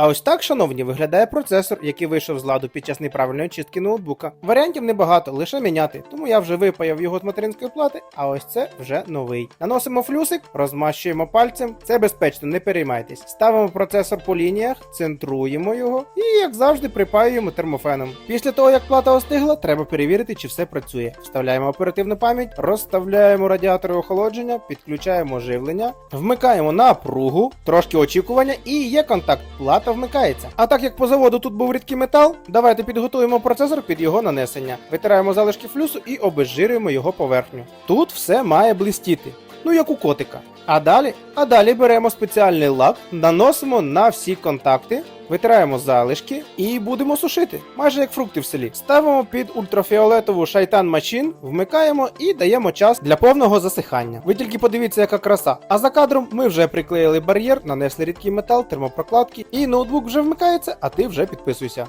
А ось так, шановні, виглядає процесор, який вийшов з ладу під час неправильної чистки ноутбука. Варіантів небагато, лише міняти, тому я вже випаяв його з материнської плати, а ось це вже новий. Наносимо флюсик, розмащуємо пальцем. Це безпечно, не переймайтесь. Ставимо процесор по лініях, центруємо його і, як завжди, припаюємо термофеном. Після того, як плата остигла, треба перевірити, чи все працює. Вставляємо оперативну пам'ять, розставляємо радіатори охолодження, підключаємо живлення, вмикаємо напругу, трошки очікування і є контакт. Плата вмикається. А так як по заводу тут був рідкий метал, давайте підготуємо процесор під його нанесення. Витираємо залишки флюсу і обезжирюємо його поверхню. Тут все має блистіти. Ну як у котика. А далі, а далі беремо спеціальний лак, наносимо на всі контакти, витираємо залишки і будемо сушити, майже як фрукти в селі. Ставимо під ультрафіолетову шайтан мачин, вмикаємо і даємо час для повного засихання. Ви тільки подивіться, яка краса. А за кадром ми вже приклеїли бар'єр, нанесли рідкий метал, термопрокладки, і ноутбук вже вмикається, а ти вже підписуйся.